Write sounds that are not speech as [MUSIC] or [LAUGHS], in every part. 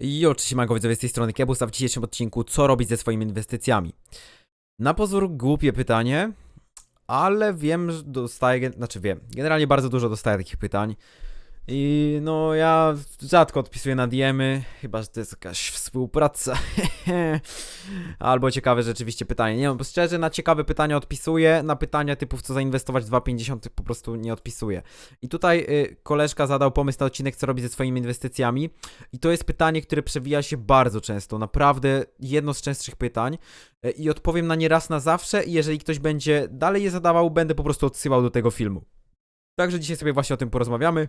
Jo, cześć mango widzowie z tej strony Kebus, a w dzisiejszym odcinku co robić ze swoimi inwestycjami? Na pozór głupie pytanie, ale wiem, że dostaję, znaczy wiem, generalnie bardzo dużo dostaję takich pytań i no ja rzadko odpisuję na diemy, chyba, że to jest jakaś współpraca [LAUGHS] albo ciekawe rzeczywiście pytanie. Nie no, bo szczerze na ciekawe pytania odpisuję, na pytania typu w co zainwestować 2,50 po prostu nie odpisuję. I tutaj y, koleżka zadał pomysł na odcinek co robić ze swoimi inwestycjami i to jest pytanie, które przewija się bardzo często, naprawdę jedno z częstszych pytań e, i odpowiem na nie raz na zawsze i jeżeli ktoś będzie dalej je zadawał, będę po prostu odsyłał do tego filmu. Także dzisiaj sobie właśnie o tym porozmawiamy.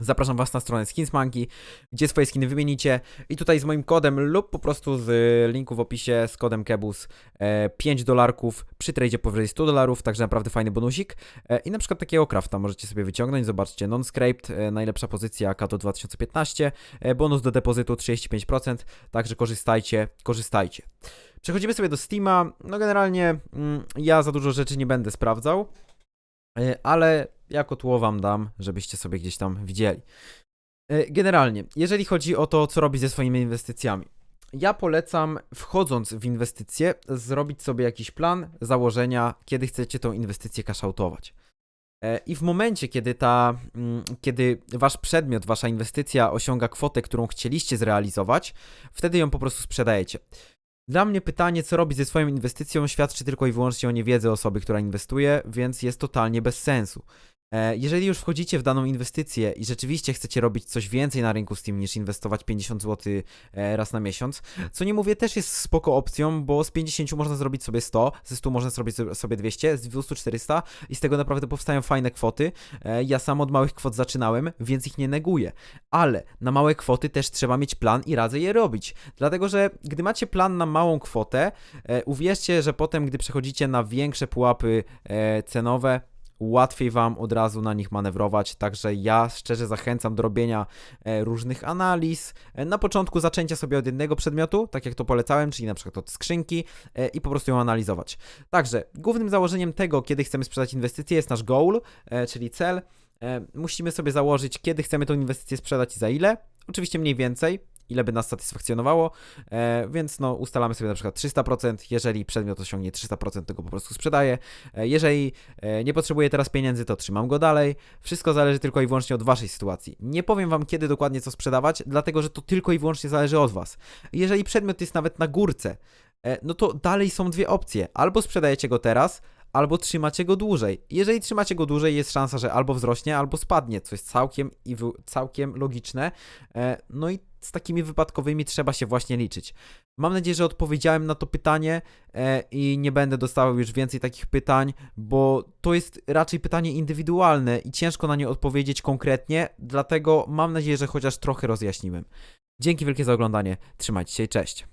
Zapraszam Was na stronę Skinsmanki, gdzie swoje skiny wymienicie. I tutaj z moim kodem lub po prostu z linku w opisie z kodem KEBUS e, 5 dolarków przy tradzie powyżej 100 dolarów, także naprawdę fajny bonusik. E, i na przykład takiego crafta możecie sobie wyciągnąć, zobaczcie, non-scraped, e, najlepsza pozycja Kato 2015, e, bonus do depozytu 35%, także korzystajcie, korzystajcie. Przechodzimy sobie do Steama, no generalnie mm, ja za dużo rzeczy nie będę sprawdzał, e, ale jako tło wam dam, żebyście sobie gdzieś tam widzieli. E, Generalnie, jeżeli chodzi o to, co robić ze swoimi inwestycjami. Ja polecam, wchodząc w inwestycje, zrobić sobie jakiś plan, założenia, kiedy chcecie tą inwestycję cashoutować. E, I w momencie, kiedy ta, mm, kiedy wasz przedmiot, wasza inwestycja osiąga kwotę, którą chcieliście zrealizować, wtedy ją po prostu sprzedajecie. Dla mnie pytanie, co robić ze swoją inwestycją, świadczy tylko i wyłącznie o niewiedzy osoby, która inwestuje, więc jest totalnie bez sensu. E, Jeżeli już wchodzicie w daną inwestycję i rzeczywiście chcecie robić coś więcej na rynku Steam niż inwestować 50 zł e, raz na miesiąc, co nie mówię, też jest spoko opcją, bo z 50 można zrobić sobie 100, ze 100 można zrobić sobie 200, z 200 400 i z tego naprawdę powstają fajne kwoty. E, Ja sam od małych kwot zaczynałem, więc ich nie neguję. Ale na małe kwoty też trzeba mieć plan i radzę je robić. Dlatego, że gdy macie plan na małą kwotę, uwierzcie, że potem, gdy przechodzicie na większe pułapy cenowe, łatwiej Wam od razu na nich manewrować. Także ja szczerze zachęcam do robienia e, różnych analiz. E, na początku zaczęcia sobie od jednego przedmiotu, tak jak to polecałem, czyli na przykład od skrzynki e, i po prostu ją analizować. Także głównym założeniem tego, kiedy chcemy sprzedać inwestycję, jest nasz goal, czyli cel. Musimy sobie założyć, kiedy chcemy tą inwestycję sprzedać i za ile. Oczywiście mniej więcej, ile by nas satysfakcjonowało, e, więc no ustalamy sobie na przykład 300%, jeżeli przedmiot osiągnie 300%, to go po prostu sprzedaję, e, jeżeli e, nie potrzebuję teraz pieniędzy, to trzymam go dalej, wszystko zależy tylko i wyłącznie od waszej sytuacji. Nie powiem wam kiedy dokładnie co sprzedawać, dlatego że to tylko i wyłącznie zależy od was. Jeżeli przedmiot jest nawet na górce, e, no to dalej są dwie opcje, albo sprzedajecie go teraz, albo trzymacie go dłużej. Jeżeli trzymacie go dłużej, jest szansa, że albo wzrośnie, albo spadnie, co jest całkiem i całkiem logiczne. E, No i z takimi wypadkowymi trzeba się właśnie liczyć. Mam nadzieję, że odpowiedziałem na to pytanie e, i nie będę dostawał już więcej takich pytań, bo to jest raczej pytanie indywidualne i ciężko na nie odpowiedzieć konkretnie, dlatego mam nadzieję, że chociaż trochę rozjaśniłem. Dzięki wielkie za oglądanie, trzymajcie się cześć.